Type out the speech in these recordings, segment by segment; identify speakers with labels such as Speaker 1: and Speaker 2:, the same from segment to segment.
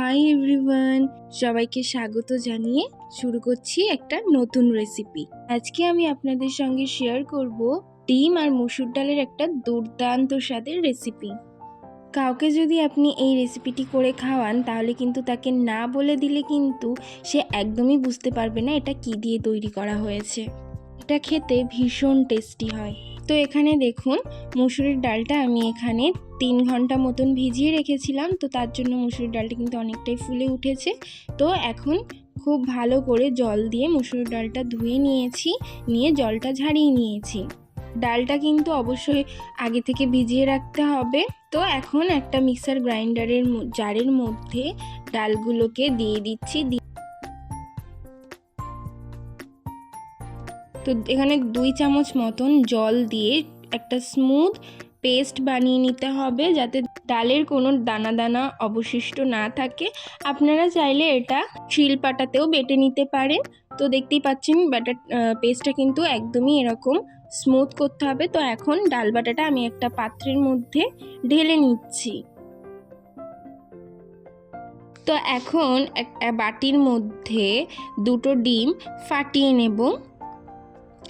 Speaker 1: Hi everyone, সবাইকে স্বাগত জানিয়ে শুরু করছি একটা নতুন রেসিপি আজকে আমি আপনাদের সঙ্গে শেয়ার করব ডিম আর মসুর ডালের একটা দুর্দান্ত স্বাদের রেসিপি কাউকে যদি আপনি এই রেসিপিটি করে খাওয়ান, তাহলে কিন্তু তাকে না বলে দিলে কিন্তু সে একদমই বুঝতে পারবে না এটা কি দিয়ে তৈরি করা হয়েছে। এটা খেতে ভীষণ টেস্টি হয়। তো এখানে দেখুন, মুসুরির ডালটা আমি এখানে তিন ঘণ্টা মতন ভিজিয়ে রেখেছিলাম। তো তার জন্য মুসুরির ডালটা কিন্তু অনেকটাই ফুলে উঠেছে। তো এখন খুব ভালো করে জল দিয়ে মুসুরির ডালটা ধুয়ে নিয়েছি, নিয়ে জলটা ঝাড়িয়ে নিয়েছি। ডালটা কিন্তু অবশ্যই আগে থেকে ভিজিয়ে রাখতে হবে। তো এখন একটা মিক্সার গ্রাইন্ডারের জারের মধ্যে ডালগুলোকে দিয়ে দিচ্ছি তো এখানে দুই চামচ মতন জল দিয়ে একটা স্মুথ পেস্ট বানিয়ে নিতে হবে যাতে ডালের কোনো দানা দানা অবশিষ্ট না থাকে। আপনারা চাইলে এটা শিলপাটাতেও বেটে নিতে পারেন। তো দেখতেই পাচ্ছেন ব্যাটার পেস্টটা কিন্তু একদমই এরকম স্মুথ করতে হবে। তো এখন ডাল বাটাটা আমি একটা পাত্রের মধ্যে ঢেলে নিচ্ছি। তো এখন একটা বাটির মধ্যে দুটো ডিম ফাটিয়ে নেব।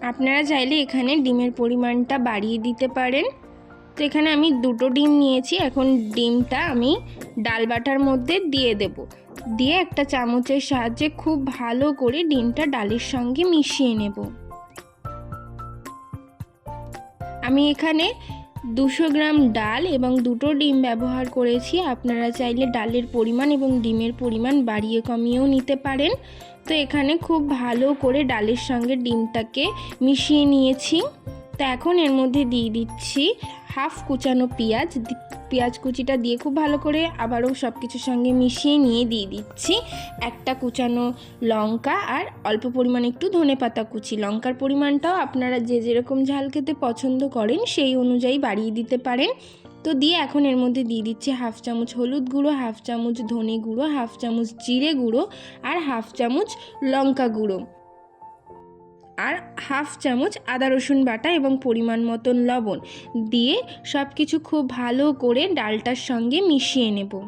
Speaker 1: আপনারা চাইলে এখানে ডিমের পরিমাণটা বাড়িয়ে দিতে পারেন। তো এখানে আমি দুটো ডিম নিয়েছি, এখন ডিমটা আমি ডাল বাটার মধ্যে দিয়ে দেব। দিয়ে একটা চামচের সাহায্যে খুব ভালো করে ডিমটা ডালের সঙ্গে মিশিয়ে নেব। আমি এখানে দুশো গ্রাম ডাল এবং দুটো ডিম ব্যবহার করেছি। আপনারা চাইলে ডালের পরিমাণ এবং ডিমের পরিমাণ বাড়িয়ে কমিয়েও নিতে পারেন। তো এখানে খুব ভালো করে ডালের সঙ্গে ডিমটাকে মিশিয়ে নিয়েছি। তো এখন এর মধ্যে দিয়ে দিচ্ছি হাফ কুচানো পেঁয়াজ। পেঁয়াজ কুচিটা দিয়ে খুব ভালো করে আবারও সব কিছুর সঙ্গে মিশিয়ে নিয়ে দিয়ে দিচ্ছি একটা কুচানো লঙ্কা আর অল্প পরিমাণে একটু ধনে পাতা কুচি। লঙ্কার পরিমাণটাও আপনারা যে যেরকম ঝাল খেতে পছন্দ করেন সেই অনুযায়ী বাড়িয়ে দিতে পারেন। তো দিয়ে এখন এর মধ্যে দিয়ে দিচ্ছি হাফ চামচ হলুদ গুঁড়ো, হাফ চামচ ধনে গুঁড়ো, হাফ চামচ জিরে গুঁড়ো আর হাফ চামচ লঙ্কা গুঁড়ো। আর হাফ চামচ আদা রসুন বাটা এবং পরিমাণ মতন লবণ দিয়ে সব কিছু খুব ভালো করে ডালটার সঙ্গে মিশিয়ে নেব।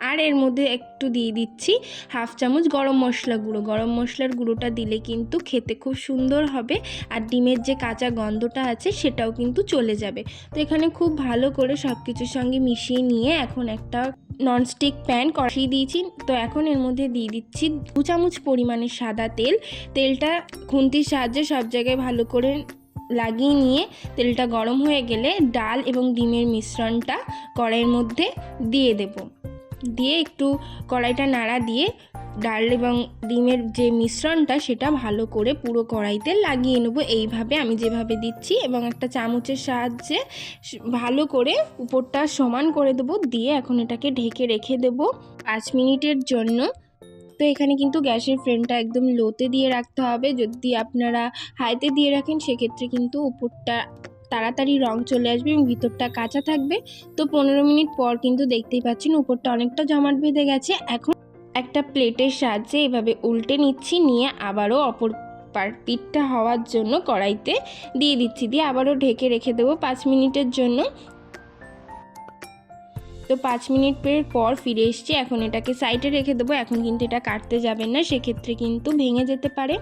Speaker 1: আর এর মধ্যে একটু দিয়ে দিচ্ছি হাফ চামচ গরম মশলা গুঁড়ো। গরম মশলার গুঁড়োটা দিলে কিন্তু খেতে খুব সুন্দর হবে আর ডিমের যে কাঁচা গন্ধটা আছে সেটাও কিন্তু চলে যাবে। তো এখানে খুব ভালো করে সব কিছুর সঙ্গে মিশিয়ে নিয়ে এখন একটা ননস্টিক প্যান কষিয়ে দিয়েছি। তো এখন এর মধ্যে দিয়ে দিচ্ছি দু চামচ পরিমাণে সাদা তেল। তেলটা খুন্তির সাহায্যে সব জায়গায় ভালো করে লাগিয়ে নিয়ে তেলটা গরম হয়ে গেলে ডাল এবং ডিমের মিশ্রণটা কড়াইয়ের মধ্যে দিয়ে দেব। দিয়ে একটু কড়াইটা নাড়া দিয়ে ডাল এবং ডিমের যে মিশ্রণটা, সেটা ভালো করে পুরো কড়াইতে লাগিয়ে নেব। এইভাবে আমি যেভাবে দিচ্ছি এবং একটা চামচের সাহায্যে ভালো করে উপরটা সমান করে দেবো। দিয়ে এখন এটাকে ঢেকে রেখে দেবো পাঁচ মিনিটের জন্য। তো এখানে কিন্তু গ্যাসের ফ্লেমটা একদম লোতে দিয়ে রাখতে হবে। যদি আপনারা হাইতে দিয়ে রাখেন, সেক্ষেত্রে কিন্তু উপরটা তাড়াতাড়ি রং চলে আসবে এবং ভিতরটা কাঁচা থাকবে। তো পনেরো মিনিট পর কিন্তু দেখতেই পাচ্ছেন, উপরটা অনেকটা জমাট বেঁধে গেছে। এখন একটা প্লেটের সাহায্যে এভাবে উল্টে নিচ্ছি, নিয়ে আবারও অপর পার পিঠটা হওয়ার জন্য কড়াইতে দিয়ে দিচ্ছি। দিয়ে আবারও ঢেকে রেখে দেবো পাঁচ মিনিটের জন্য। তো পাঁচ মিনিটের পর ফিরে এসছি। এখন এটাকে সাইডে রেখে দেবো। এখন কিন্তু এটা কাটতে যাবেন না, সেক্ষেত্রে কিন্তু ভেঙে যেতে পারে।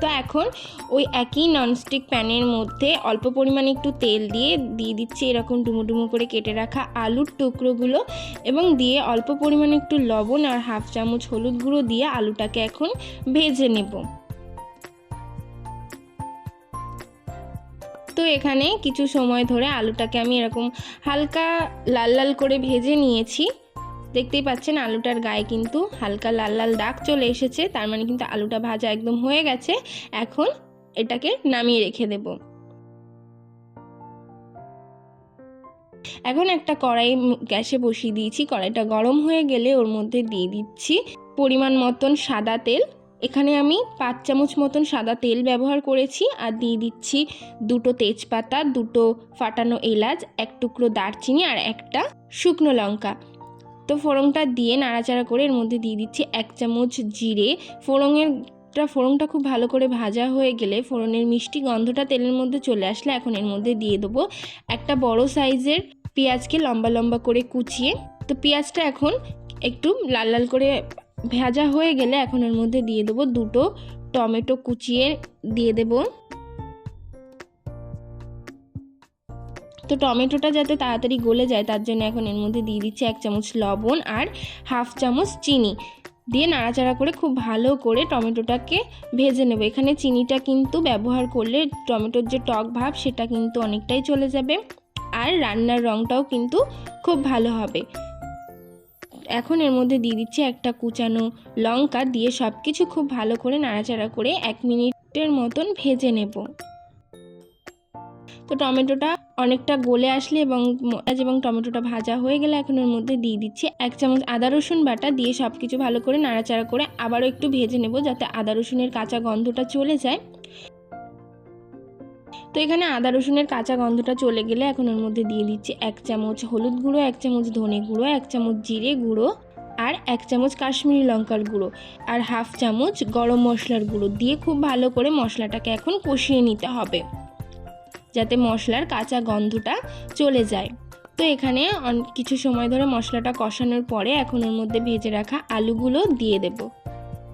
Speaker 1: তো এখন ওই একই ননস্টিক প্যানের মধ্যে অল্প পরিমাণে একটু তেল দিয়ে দিয়ে দিচ্ছি এরকম ডুমো ডুমো করে কেটে রাখা আলুর টুকরোগুলো এবং দিয়ে অল্প পরিমাণে একটু লবণ আর হাফ চামচ হলুদ গুঁড়ো দিয়ে আলুটাকে এখন ভেজে নেব। তো এখানে কিছু সময় ধরে আলুটাকে আমি এরকম হালকা লাল লাল করে ভেজে নিয়েছি। দেখতেই পাচ্ছেন আলুটার গায়ে কিন্তু হালকা লাল লাল দাগ চলে এসেছে, তার মানে কিন্তু আলুটা ভাজা একদম হয়ে গেছে। এখন এটাকে নামিয়ে রেখে দেব। এখন একটা কড়াই গ্যাসে বসিয়ে দিয়েছি। কড়াইটা গরম হয়ে গেলে ওর মধ্যে দিয়ে দিচ্ছি পরিমাণ মতন সাদা তেল। এখানে আমি পাঁচ চামচ মতন সাদা তেল ব্যবহার করেছি আর দিয়ে দিচ্ছি দুটো তেজপাতা, দুটো ফাটানো এলাচ, এক টুকরো দারচিনি আর একটা শুকনো লঙ্কা। তো ফোড়নটা দিয়ে নাড়াচাড়া করে এর মধ্যে দিয়ে দিচ্ছি এক চামচ জিরে। ফোড়নের ফোড়নটা খুব ভালো করে ভাজা হয়ে গেলে ফোড়নের মিষ্টি গন্ধটা তেলের মধ্যে চলে আসলে এখন এর মধ্যে দিয়ে দেবো একটা বড় সাইজের পেঁয়াজকে লম্বা লম্বা করে কুচিয়ে। তো পেঁয়াজটা এখন একটু লাল লাল করে ভাজা হয়ে গেলে এখন এর মধ্যে দিয়ে দেবো দুটো টমেটো কুচিয়ে দিয়ে দেবো। তো টমেটোটা যাতে তাড়াতাড়ি গলে যায়, তার জন্য এখন এর মধ্যে দিয়ে দিচ্ছি এক চামচ লবণ আর হাফ চামচ চিনি। দিয়ে নাড়াচাড়া করে খুব ভালো করে টমেটোটাকে ভেজে নেব। এখানে চিনিটা কিন্তু ব্যবহার করলে টমেটোর যে টক ভাব, সেটা কিন্তু অনেকটাই চলে যাবে। আর রান্নার রঙটাও কিন্তু খুব ভালো হবে। এখন এর মধ্যে দিয়ে দিচ্ছি একটা কুচানো লঙ্কা দিয়ে সব কিছু খুব ভালো করে নাড়াচাড়া করে এক মিনিটের মতন ভেজে নেব। তো টমেটোটা অনেকটা গলে আসলে এবং পেঁয়াজ এবং টমেটোটা ভাজা হয়ে গেলে এখন ওর মধ্যে দিয়ে দিচ্ছি এক চামচ আদা রসুন বাটা দিয়ে সব কিছু ভালো করে নাড়াচাড়া করে আবারও একটু ভেজে নেব যাতে আদা রসুনের কাঁচা গন্ধটা চলে যায়। তো এখানে আদা, রসুনের কাঁচা গন্ধটা চলে গেলে এখন ওর মধ্যে দিয়ে দিচ্ছি এক চামচ হলুদ গুঁড়ো, এক চামচ ধনে গুঁড়ো, এক চামচ জিরে গুঁড়ো আর এক চামচ কাশ্মীরি লঙ্কার গুঁড়ো আর হাফ চামচ গরম মশলার গুঁড়ো দিয়ে খুব ভালো করে মশলাটাকে এখন কষিয়ে নিতে হবে যাতে মশলার কাঁচা গন্ধটা চলে যায়। তো এখানে কিছু সময় ধরে মশলাটা কষানোর পরে এখন ওর মধ্যে ভেজে রাখা আলুগুলো দিয়ে দেব।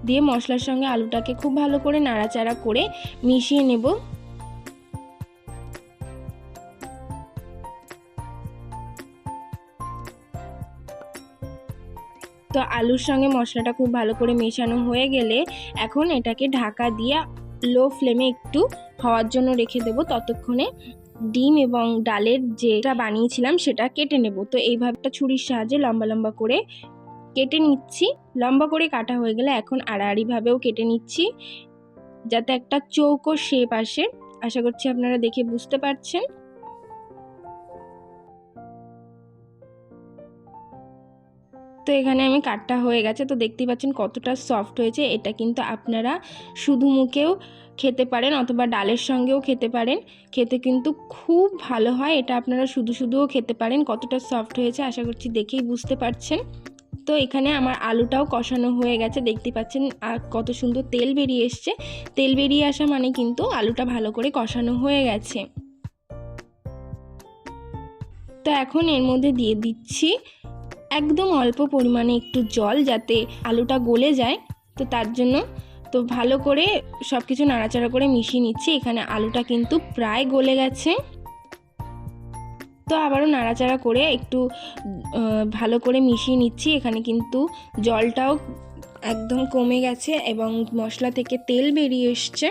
Speaker 1: দিয়ে মশলার সঙ্গে আলুটাকে খুব ভালো করে নাড়াচাড়া করে মিশিয়ে নেব। তো আলুর সঙ্গে মশলাটা খুব ভালো করে মেশানো হয়ে গেলে এখন এটাকে ঢাকা দিয়ে লো ফ্লেমে একটু হওয়ার জন্য রেখে দেবো। ততক্ষণে ডিম এবং ডালের যেটা বানিয়েছিলাম সেটা কেটে নেব। তো এইভাবে একটা ছুরির সাহায্যে লম্বা লম্বা করে কেটে নিচ্ছি। লম্বা করে কাটা হয়ে গেলে এখন আড়াআড়িভাবেও কেটে নিচ্ছি। যাতে একটা চৌকো শেপ আসে। আশা করছি আপনারা দেখে বুঝতে পারছেন। তো এখানে আমি কাটটা হয়ে গেছে। তো দেখতেই পাচ্ছেন কতটা সফট হয়েছে। এটা কিন্তু আপনারা শুধু মুখেও খেতে পারেন অথবা ডালের সঙ্গেও খেতে পারেন। খেতে কিন্তু খুব ভালো হয়। এটা আপনারা শুধু শুধুও খেতে পারেন। কতটা সফট হয়েছে আশা করছি দেখেই বুঝতে পারছেন। তো এখানে আমার আলুটাও কষানো হয়ে গেছে। দেখতে পাচ্ছেন কত সুন্দর তেল বেরিয়ে এসছে। তেল বেরিয়ে আসা মানে কিন্তু আলুটা ভালো করে কষানো হয়ে গেছে। তো এখন এর মধ্যে দিয়ে দিচ্ছি একদম অল্প পরিমাণে একটু জল যাতে আলুটা গলে যায়। তো তার জন্য তো ভালো করে সব কিছু নাড়াচাড়া করে মিশিয়ে নিচ্ছি। এখানে আলুটা কিন্তু প্রায় গলে গেছে। তো আবারও নাড়াচাড়া করে একটু ভালো করে মিশিয়ে নিচ্ছি। এখানে কিন্তু জলটাও একদম কমে গেছে এবং মশলা থেকে তেল বেরিয়ে এসছে।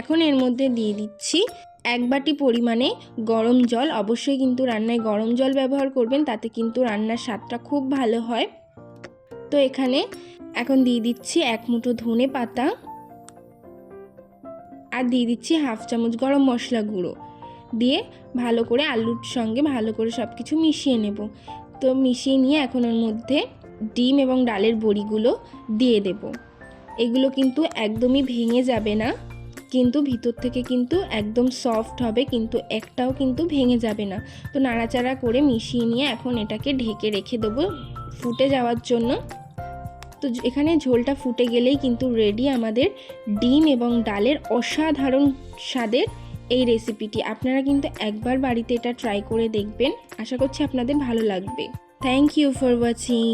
Speaker 1: এখন এর মধ্যে দিয়ে দিচ্ছি এক বাটি পরিমাণে গরম জল। অবশ্যই কিন্তু রান্নায় গরম জল ব্যবহার করবেন, তাতে কিন্তু রান্নার স্বাদটা খুব ভালো হয়। তো এখানে এখন দিয়ে দিচ্ছি এক মুঠো ধনে পাতা আর দিয়ে দিচ্ছি হাফ চামচ গরম মশলা গুঁড়ো। দিয়ে ভালো করে আলুর সঙ্গে ভালো করে সব কিছু মিশিয়ে নেব। তো মিশিয়ে নিয়ে এখন ওর মধ্যে ডিম এবং ডালের বড়িগুলো দিয়ে দেব। এগুলো কিন্তু একদমই ভেঙে যাবে না। কিন্তু ভিতর থেকে কিন্তু একদম সফট হবে, কিন্তু একটাও কিন্তু ভেঙে যাবে না। তো নাড়াচাড়া করে মিশিয়ে নিয়ে এখন এটাকে ঢেকে রেখে দেবো ফুটে যাওয়ার জন্য। তো এখানে ঝোলটা ফুটে গেলেই কিন্তু রেডি আমাদের ডিম এবং ডালের অসাধারণ স্বাদের এই রেসিপিটি আপনারা কিন্তু একবার বাড়িতে এটা ট্রাই করে দেখবেন। আশা করছি আপনাদের ভালো লাগবে। Thank you for watching